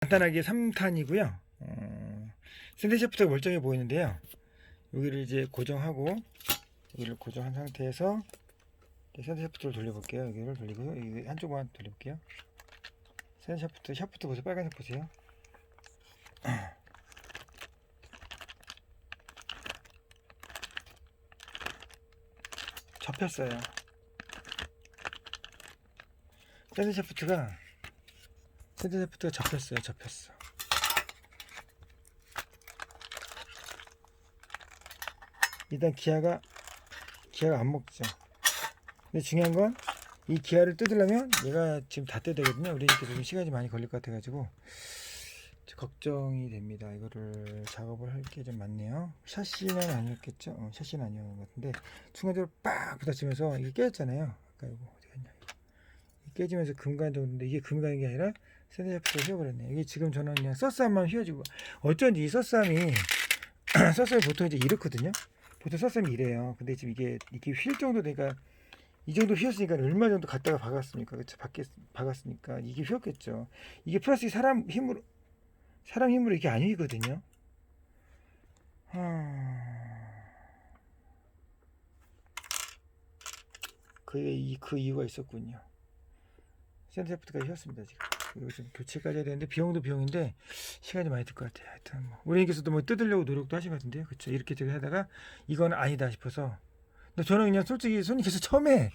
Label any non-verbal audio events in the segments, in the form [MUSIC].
간단하게 3탄이고요. 어, 샌드샤프트가 멀쩡해 보이는데요. 여기를 이제 고정하고 여기를 고정한 상태에서 샌드샤프트를 돌려볼게요. 여기를 돌리고요. 여기 한쪽만 돌려볼게요. 샌드샤프트, 샤프트 보세요. 빨간색 보세요. [CLEARS THROAT] 접혔어요. 샌드샤프트가 샌드샤프트가 접혔어요. 접혔어. 일단 기아가 기아가 안 먹죠. 근데 중요한 건 이 기아를 뜯으려면 얘가 지금 다 떼야 되거든요. 그러니까 좀 시간이 많이 걸릴 것 같아 가지고 걱정이 됩니다. 이거를 작업을 할 게 좀 많네요. 샤시는 아니었겠죠? 어, 샤시는 아니었던 것 같은데 순간적으로 빡 부딪히면서 이게 깨졌잖아요. 아까? 이거. 깨지면서 금간 정도인데 이게 금간인 게 아니라 샌드샤프트가 휘어버렸네. 이게 지금 저는 그냥 서스함만 휘어지고 어쩐지 이 서스함이 [CLEARS THROAT] 서스함이 보통 이제 이렇거든요. 보통 서스함이 이래요. 근데 지금 이게 이게 휠 정도 되니까 이 정도 휘었으니까 얼마 정도 갖다가 박았습니까? 그쵸? 박겠, 박았으니까 이게 휘었겠죠. 이게 플라스틱 사람 힘으로 사람 힘으로 이게 안 휘거든요. 하... 그게 이, 그 이유가 있었군요. 샌드샤프트가 휘었습니다 지금. 이거 좀 교체까지 해야 되는데 비용도 비용인데 시간이 많이 들 것 같아요. 하여튼 뭐 우리님께서도 뭐 뜯으려고 노력도 하신 것 같은데요. 그렇죠. 이렇게 저렇게 하다가 이건 아니다 싶어서 근데 저는 그냥 솔직히 손님께서 처음에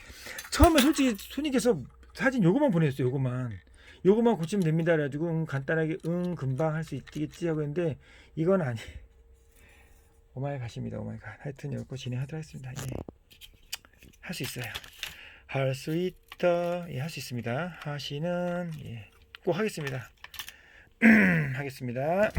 처음에 솔직히 손님께서 사진 요거만 보냈어요. 요거만 요거만 고치면 됩니다. 그래가지고 응, 간단하게 응 금방 할 수 있겠지 하고 했는데 이건 아니. [LAUGHS] 오마이 갓입니다. 오마이 갓. 하여튼 요거 진행하도록 하겠습니다. 예. 할 수 있어요. 할 수 있 다. 예, 할 수 있습니다. 하시는 예, 꼭 하겠습니다. [CLEARS THROAT] 하겠습니다.